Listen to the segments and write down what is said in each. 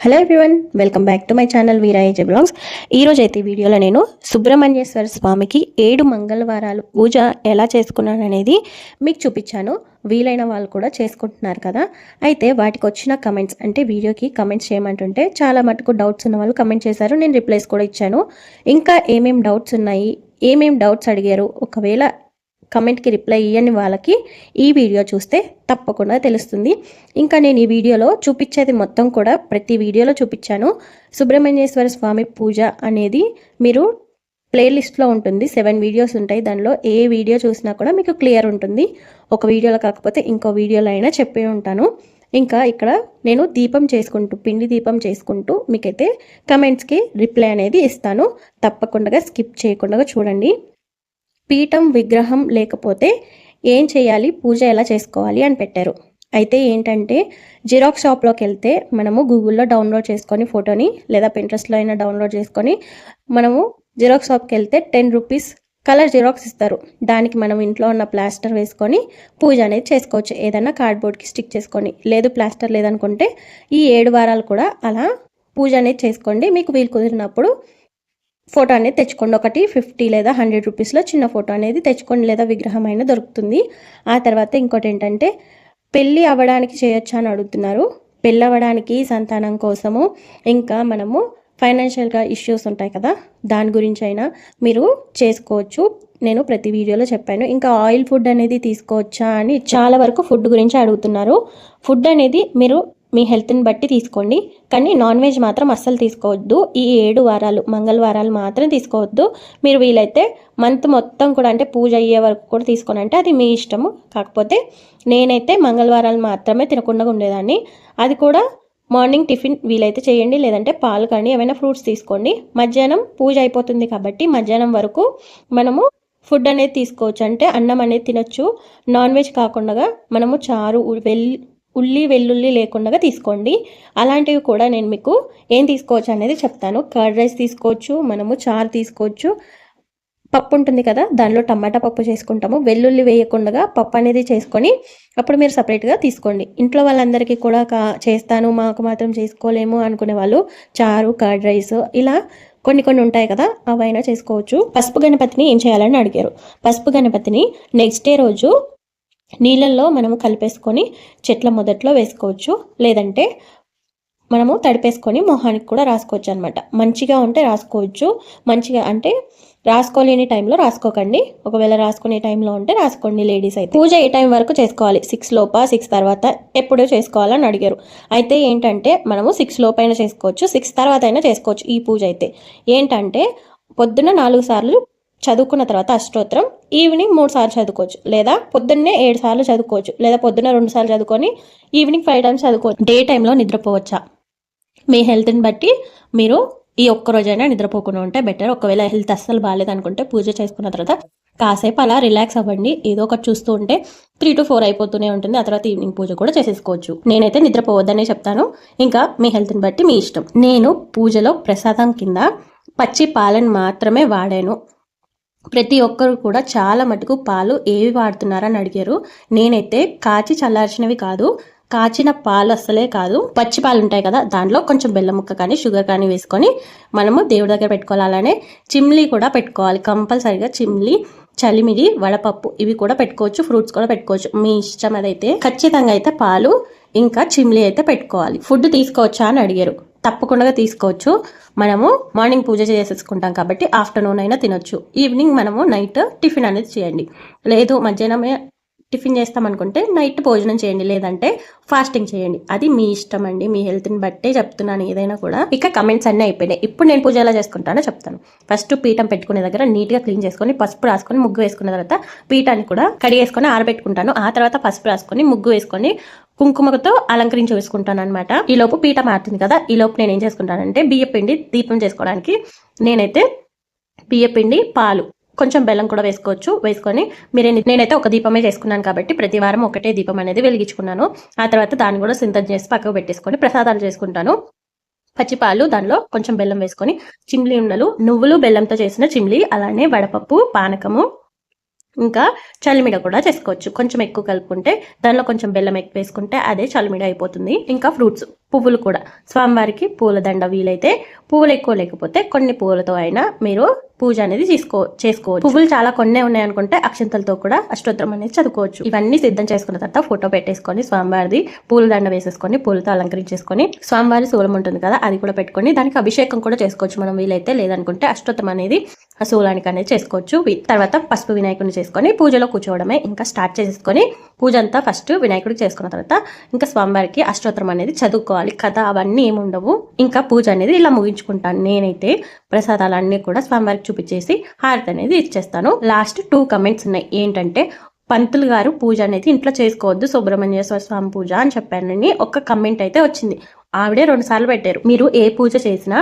Hello everyone welcome back to my channel వీరాయజ blogs ఈరోజు అయితే వీడియోలో నేను సుబ్రహ్మణ్యేశ్వర స్వామికి ఏడు మంగళవారాలు పూజ ఎలా చేసుకున్నాను అనేది మీకు చూపించాను. వీలైన వాళ్ళు కూడా చేసుకుంటున్నారు కదా. అయితే వాటికి వచ్చిన కమెంట్స్ అంటే వీడియోకి కమెంట్స్ చేయమంటుంటే చాలా మటుకు డౌట్స్ ఉన్న వాళ్ళు కమెంట్ చేశారు నేను రిప్లైస్ కూడా ఇచ్చాను. ఇంకా ఏమేం డౌట్స్ ఉన్నాయి ఏమేమి డౌట్స్ అడిగారు ఒకవేళ కమెంట్కి రిప్లై ఇవ్వని వాళ్ళకి. ఈ వీడియో చూస్తే తప్పకుండా తెలుస్తుంది. ఇంకా నేను ఈ వీడియోలో చూపించేది మొత్తం కూడా ప్రతి వీడియోలో చూపించాను. సుబ్రహ్మణ్యేశ్వర స్వామి పూజ అనేది మీరు ప్లేలిస్ట్లో ఉంటుంది. సెవెన్ వీడియోస్ ఉంటాయి. దానిలో ఏ వీడియో చూసినా కూడా మీకు క్లియర్ ఉంటుంది. ఒక వీడియోలో కాకపోతే ఇంకో వీడియోలో అయినా చెప్పే ఉంటాను. ఇంకా ఇక్కడ నేను దీపం చేసుకుంటూ పిండి దీపం చేసుకుంటూ మీకైతే కమెంట్స్కి రిప్లై అనేది ఇస్తాను. తప్పకుండా స్కిప్ చేయకుండా చూడండి. పీఠం విగ్రహం లేకపోతే ఏం చేయాలి? పూజ ఎలా చేసుకోవాలి? అని పెట్టారు. అయితే ఏంటంటే జిరాక్స్ షాప్లోకి వెళ్తే మనము గూగుల్లో డౌన్లోడ్ చేసుకొని ఫోటోని లేదా పింట్రెస్ట్లో అయినా డౌన్లోడ్ చేసుకొని మనము జిరాక్స్ షాప్కి వెళ్తే టెన్ రూపీస్ కలర్ జిరాక్స్ ఇస్తారు. దానికి మనం ఇంట్లో ఉన్న ప్లాస్టర్ వేసుకొని పూజ అనేది చేసుకోవచ్చు. ఏదైనా కార్డ్బోర్డ్కి స్టిక్ చేసుకొని లేదు ప్లాస్టర్ లేదనుకుంటే ఈ ఏడు వారాలు కూడా అలా పూజ అనేది చేసుకోండి. మీకు వీలు కుదిరినప్పుడు ఫోటో అనేది తెచ్చుకోండి. ఒకటి ఫిఫ్టీ లేదా హండ్రెడ్ రూపీస్లో చిన్న ఫోటో అనేది తెచ్చుకోండి లేదా విగ్రహం అయినా దొరుకుతుంది. ఆ తర్వాత ఇంకోటి ఏంటంటే పెళ్ళి అవ్వడానికి చేయొచ్చా అని అడుగుతున్నారు. పెళ్ళి అవ్వడానికి సంతానం కోసము ఇంకా మనము ఫైనాన్షియల్గా ఇష్యూస్ ఉంటాయి కదా దాని గురించి అయినా మీరు చేసుకోవచ్చు. నేను ప్రతి వీడియోలో చెప్పాను. ఇంకా ఆయిల్ ఫుడ్ అనేది తీసుకోవచ్చా అని చాలా వరకు ఫుడ్ గురించి అడుగుతున్నారు. ఫుడ్ అనేది మీరు మీ హెల్త్ని బట్టి తీసుకోండి. కానీ నాన్ వెజ్ మాత్రం అస్సలు తీసుకోవద్దు. ఈ ఏడు వారాలు మంగళవారాలు మాత్రం తీసుకోవద్దు. మీరు వీలైతే మంత్ మొత్తం కూడా అంటే పూజ అయ్యే వరకు కూడా తీసుకొని అంటే అది మీ ఇష్టము. కాకపోతే నేనైతే మంగళవారాలు మాత్రమే తినకుండా ఉండేదాన్ని. అది కూడా మార్నింగ్ టిఫిన్ వీలైతే చేయండి. లేదంటే పాలు కానీ ఏమైనా ఫ్రూట్స్ తీసుకోండి. మధ్యాహ్నం పూజ అయిపోతుంది కాబట్టి మధ్యాహ్నం వరకు మనము ఫుడ్ అనేది తీసుకోవచ్చు. అంటే అన్నం అనేది తినొచ్చు. నాన్ వెజ్ కాకుండా మనము చారు వెల్లి ఉల్లి వెల్లుల్లి లేకుండా తీసుకోండి. అలాంటివి కూడా నేను మీకు ఏం తీసుకోవచ్చు అనేది చెప్తాను. కర్డ్ రైస్ తీసుకోవచ్చు మనము చారు తీసుకోవచ్చు. పప్పు ఉంటుంది కదా దానిలో టమాటా పప్పు చేసుకుంటాము. వెల్లుల్లి వేయకుండా పప్పు అనేది చేసుకొని అప్పుడు మీరు సపరేట్గా తీసుకోండి. ఇంట్లో వాళ్ళందరికీ కూడా కా చేస్తాను మాకు మాత్రం చేసుకోలేము అనుకునే వాళ్ళు చారు కర్డ్ రైస్ ఇలా కొన్ని కొన్ని ఉంటాయి కదా అవైనా చేసుకోవచ్చు. పసుపు గణపతిని ఏం చేయాలని అడిగారు. పసుపు గణపతిని నెక్స్ట్ డే రోజు నీళ్ళల్లో మనము కలిపేసుకొని చెట్ల మొదట్లో వేసుకోవచ్చు. లేదంటే మనము తడిపేసుకొని మొహానికి కూడా రాసుకోవచ్చు అనమాట మంచిగా ఉంటే రాసుకోవచ్చు. మంచిగా అంటే రాసుకోలేని టైంలో రాసుకోకండి. ఒకవేళ రాసుకునే టైంలో ఉంటే రాసుకోండి లేడీస్ అయితే. పూజ ఏ టైం వరకు చేసుకోవాలి? సిక్స్ లోప సిక్స్ తర్వాత? ఎప్పుడో చేసుకోవాలని అడిగారు. అయితే ఏంటంటే మనము సిక్స్ లోపైనా చేసుకోవచ్చు సిక్స్ తర్వాత అయినా చేసుకోవచ్చు ఈ పూజ అయితే. ఏంటంటే పొద్దున్న నాలుగు సార్లు చదువుకున్న తర్వాత అష్టోత్తరం ఈవినింగ్ మూడు సార్లు చదువుకోవచ్చు. లేదా పొద్దున్నే ఏడు సార్లు చదువుకోవచ్చు. లేదా పొద్దున్న రెండు సార్లు చదువుకొని ఈవినింగ్ ఫైవ్ టైమ్స్ చదువుకోవచ్చు. డే టైంలో నిద్రపోవచ్చా? మీ హెల్త్ని బట్టి మీరు ఈ ఒక్క రోజైనా నిద్రపోకుండా ఉంటే బెటర్. ఒకవేళ హెల్త్ అస్సలు బాగాలేదు అనుకుంటే పూజ చేసుకున్న తర్వాత కాసేపు అలా రిలాక్స్ అవ్వండి. ఏదో ఒకటి చూస్తూ ఉంటే త్రీ టు ఫోర్ అయిపోతూనే ఉంటుంది. ఆ తర్వాత ఈవినింగ్ పూజ కూడా చేసేసుకోవచ్చు. నేనైతే నిద్రపోవద్దనే చెప్తాను. ఇంకా మీ హెల్త్ని బట్టి మీ ఇష్టం. నేను పూజలో ప్రసాదం కింద పచ్చి పాలను మాత్రమే వాడాను. ప్రతి ఒక్కరు కూడా చాలా మటుకు పాలు ఏవి వాడుతున్నారని అడిగారు. నేనైతే కాచి చల్లార్చినవి కాదు కాచిన పాలు అస్సలే కాదు. పచ్చి పాలు ఉంటాయి కదా దాంట్లో కొంచెం బెల్లం ముక్క కానీ షుగర్ కానీ వేసుకొని మనము దేవుడి దగ్గర పెట్టుకోవాలి. అలానే చిమ్లీ కూడా పెట్టుకోవాలి. కంపల్సరీగా చిమ్లీ చలిమిడి వడపప్పు ఇవి కూడా పెట్టుకోవచ్చు. ఫ్రూట్స్ కూడా పెట్టుకోవచ్చు. మీ ఇష్టం అదైతే ఖచ్చితంగా అయితే పాలు ఇంకా చిమ్లీ అయితే పెట్టుకోవాలి. ఫుడ్ తీసుకోవచ్చా అని అడిగారు. తప్పకుండా తీసుకోవచ్చు. మనము మార్నింగ్ పూజ చేసేసుకుంటాం కాబట్టి ఆఫ్టర్నూన్ అయినా తినొచ్చు. ఈవినింగ్ మనము నైట్ టిఫిన్ అనేది చేయండి. లేదు మధ్యాహ్నమే టిఫిన్ చేస్తామనుకుంటే నైట్ భోజనం చేయండి లేదంటే ఫాస్టింగ్ చేయండి. అది మీ ఇష్టం అండి మీ హెల్త్ని బట్టే చెప్తున్నాను ఏదైనా కూడా. ఇక కమెంట్స్ అన్నీ అయిపోయినాయి. ఇప్పుడు నేను పూజ ఎలా చేసుకుంటానో చెప్తాను. ఫస్ట్ పీఠం పెట్టుకునే దగ్గర నీట్గా క్లీన్ చేసుకొని పసుపు రాసుకొని ముగ్గు వేసుకున్న తర్వాత పీఠాన్ని కూడా కడిగేసుకొని ఆరబెట్టుకుంటాను. ఆ తర్వాత పసుపు రాసుకొని ముగ్గు వేసుకొని కుంకుమతో అలంకరించి వేసుకుంటాను అనమాట ఈలోపు పీఠ మారుతుంది కదా ఈలోపు నేను ఏం చేసుకుంటానంటే బియ్య పిండి దీపం చేసుకోవడానికి నేనైతే బియ్య పిండి పాలు కొంచెం బెల్లం కూడా వేసుకోవచ్చు. వేసుకొని మీరు నేనైతే ఒక దీపమే చేసుకున్నాను కాబట్టి ప్రతి వారం ఒకటే దీపం అనేది వెలిగించుకున్నాను. ఆ తర్వాత దాన్ని కూడా సిద్ధం చేసి పక్కకు పెట్టేసుకొని ప్రసాదాలు చేసుకుంటాను. పచ్చిపాలు దానిలో కొంచెం బెల్లం వేసుకొని చిమ్లీ ఉండలు నువ్వులు బెల్లంతో చేసిన చిమ్లీ అలానే వడపప్పు పానకము ఇంకా చలిమిడ కూడా చేసుకోవచ్చు. కొంచెం ఎక్కువ కలుపుకుంటే దానిలో కొంచెం బెల్లం ఎక్కువ వేసుకుంటే అదే చలిమిడ అయిపోతుంది. ఇంకా ఫ్రూట్స్. పువ్వులు కూడా. స్వామివారికి పూలదండ వీలైతే పువ్వులు ఎక్కువ లేకపోతే కొన్ని పువ్వులతో అయినా మీరు పూజ అనేది తీసుకో చేసుకోవచ్చు. పువ్వులు చాలా కొన్నే ఉన్నాయనుకుంటే అక్షంతలతో కూడా అష్టోత్తరం అనేది చదువుకోవచ్చు. ఇవన్నీ సిద్ధం చేసుకున్న తర్వాత ఫోటో పెట్టేసుకొని స్వామివారిది పూలదండ వేసేసుకొని పూలతో అలంకరించేసుకొని స్వామివారి శూలం ఉంటుంది కదా అది కూడా పెట్టుకొని దానికి అభిషేకం కూడా చేసుకోవచ్చు. మనం వీలైతే లేదనుకుంటే అష్టోత్తరం అనేది ఆ శూలానికి అనేది చేసుకోవచ్చు. తర్వాత పసుపు వినాయకుడిని చేసుకొని పూజలో కూర్చోవడమే ఇంకా స్టార్ట్ చేసేసుకొని పూజ అంతా ఫస్ట్ వినాయకుడికి చేసుకున్న తర్వాత ఇంకా స్వామివారికి అష్టోత్తరం అనేది చదువుకోవాలి. కథ అవన్నీ ఏమి ఉండవు ఇంకా పూజ అనేది ఇలా ముగించుకుంటాను. నేనైతే ప్రసాదాలన్నీ కూడా స్వామివారికి చూపించేసి హారతి అనేది ఇచ్చేస్తాను. లాస్ట్ టూ కమెంట్స్ ఉన్నాయి. ఏంటంటే పంతులు గారు పూజ అనేది ఇంట్లో చేసుకోవద్దు సుబ్రహ్మణ్యేశ్వర స్వామి పూజ అని చెప్పానని ఒక కమెంట్ అయితే వచ్చింది. ఆవిడే రెండుసార్లు పెట్టారు. మీరు ఏ పూజ చేసినా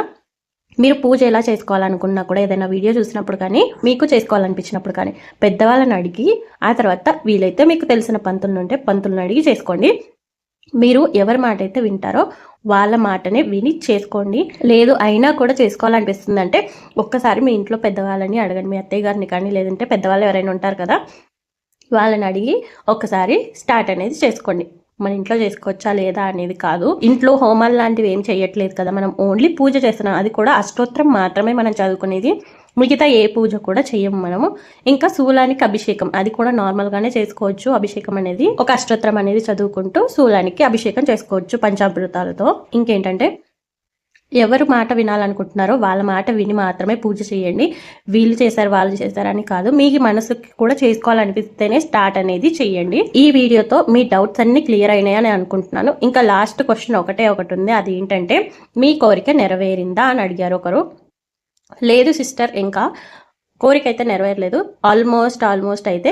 మీరు పూజ ఎలా చేసుకోవాలనుకున్నా కూడా ఏదైనా వీడియో చూసినప్పుడు కానీ మీకు చేసుకోవాలనిపించినప్పుడు కానీ పెద్దవాళ్ళని అడిగి ఆ తర్వాత వీలైతే మీకు తెలిసిన పంతులను ఉంటే పంతులను అడిగి చేసుకోండి. మీరు ఎవరి మాట అయితే వింటారో వాళ్ళ మాటనే విని చేసుకోండి. లేదు అయినా కూడా చేసుకోవాలనిపిస్తుంది అంటే ఒక్కసారి మీ ఇంట్లో పెద్దవాళ్ళని అడగండి. మీ అత్తయ్య గారిని కానీ లేదంటే పెద్దవాళ్ళు ఎవరైనా ఉంటారు కదా వాళ్ళని అడిగి ఒక్కసారి స్టార్ట్ అనేది చేసుకోండి. మన ఇంట్లో చేసుకోవచ్చా లేదా అనేది కాదు. ఇంట్లో హోమాలు లాంటివి ఏం చేయట్లేదు కదా మనం ఓన్లీ పూజ చేస్తున్నాం. అది కూడా అష్టోత్తరం మాత్రమే మనం చదువుకునేది. మిగతా ఏ పూజ కూడా చేయము మనము. ఇంకా శూలానికి అభిషేకం అది కూడా నార్మల్గానే చేసుకోవచ్చు. అభిషేకం అనేది ఒక అష్టోత్తరం అనేది చదువుకుంటూ శూలానికి అభిషేకం చేసుకోవచ్చు పంచామృతాలతో. ఇంకేంటంటే ఎవరు మాట వినాలనుకుంటున్నారో వాళ్ళ మాట విని మాత్రమే పూజ చేయండి. వీళ్ళు చేశారు వాళ్ళు చేశారని కాదు. మీ మనసుకి కూడా చేసుకోవాలనిపిస్తేనే స్టార్ట్ అనేది చేయండి. ఈ వీడియోతో మీ డౌట్స్ అన్ని క్లియర్ అయినాయని అనుకుంటున్నాను. ఇంకా లాస్ట్ క్వశ్చన్ ఒకటే ఒకటి ఉంది. అది ఏంటంటే మీ కోరిక నెరవేరిందా అని అడిగారు ఒకరు. లేదు సిస్టర్ ఇంకా కోరిక అయితే నెరవేరలేదు. ఆల్మోస్ట్ ఆల్మోస్ట్ అయితే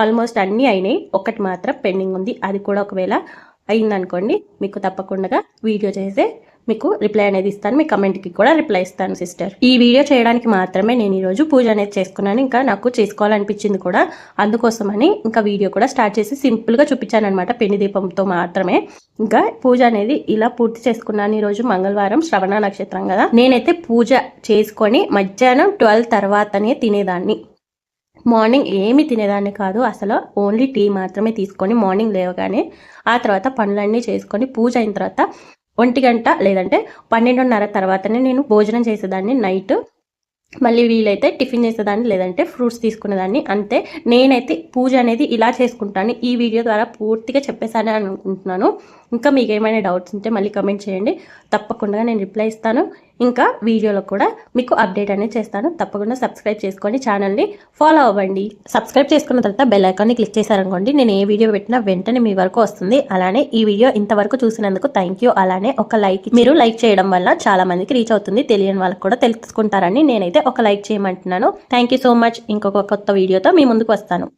ఆల్మోస్ట్ అన్నీ అయినాయి. ఒకటి మాత్రం పెండింగ్ ఉంది. అది కూడా ఒకవేళ అయిందనుకోండి మీకు తప్పకుండా వీడియో చేసే మీకు రిప్లై అనేది ఇస్తాను. మీ కమెంట్కి కూడా రిప్లై ఇస్తాను సిస్టర్ ఈ వీడియో చేయడానికి మాత్రమే నేను ఈరోజు పూజ అనేది చేసుకున్నాను. ఇంకా నాకు చేసుకోవాలనిపించింది కూడా అందుకోసమని ఇంకా వీడియో కూడా స్టార్ట్ చేసి సింపుల్గా చూపించాను అనమాట పెళ్ళి దీపంతో మాత్రమే. ఇంకా పూజ అనేది ఇలా పూర్తి చేసుకున్నాను ఈరోజు మంగళవారం శ్రవణ నక్షత్రం కదా. నేనైతే పూజ చేసుకొని మధ్యాహ్నం ట్వెల్వ్ తర్వాతనే తినేదాన్ని. మార్నింగ్ ఏమి తినేదాన్ని కాదు. అసలు ఓన్లీ టీ మాత్రమే తీసుకొని మార్నింగ్ లేవగానే ఆ తర్వాత పనులన్నీ చేసుకొని పూజ అయిన తర్వాత ఒంటి గంట లేదంటే పన్నెండున్నర తర్వాతనే నేను భోజనం చేసేదాన్ని నైట్. మళ్ళీ వీలైతే టిఫిన్ చేసేదాన్ని లేదంటే ఫ్రూట్స్ తీసుకునేదాన్ని. అంతే. నేనైతే పూజ అనేది ఇలా చేసుకుంటాను. ఈ వీడియో ద్వారా పూర్తిగా చెప్పేశాను అనుకుంటున్నాను. ఇంకా మీకు ఏమైనా డౌట్స్ ఉంటే మళ్ళీ కమెంట్ చేయండి. తప్పకుండా నేను రిప్లై ఇస్తాను. ఇంకా వీడియోలో కూడా మీకు అప్డేట్ అనేది చేస్తాను. తప్పకుండా సబ్స్క్రైబ్ చేసుకొని ఛానల్ని ఫాలో అవ్వండి. సబ్స్క్రైబ్ చేసుకున్న తర్వాత బెల్ ఐకాన్ని క్లిక్ చేశారనుకోండి నేను ఏ వీడియో పెట్టినా వెంటనే మీ వరకు వస్తుంది. అలానే ఈ వీడియో ఇంతవరకు చూసినందుకు థ్యాంక్ యూ అలానే ఒక లైక్ మీరు లైక్ చేయడం వల్ల చాలా మందికి రీచ్ అవుతుంది. తెలియని వాళ్ళకి కూడా తెలుసుకుంటారని నేనైతే ఒక లైక్ చేయమంటున్నాను. థ్యాంక్ యూ సో మచ్ ఇంకొక కొత్త వీడియోతో మీ ముందుకు వస్తాను.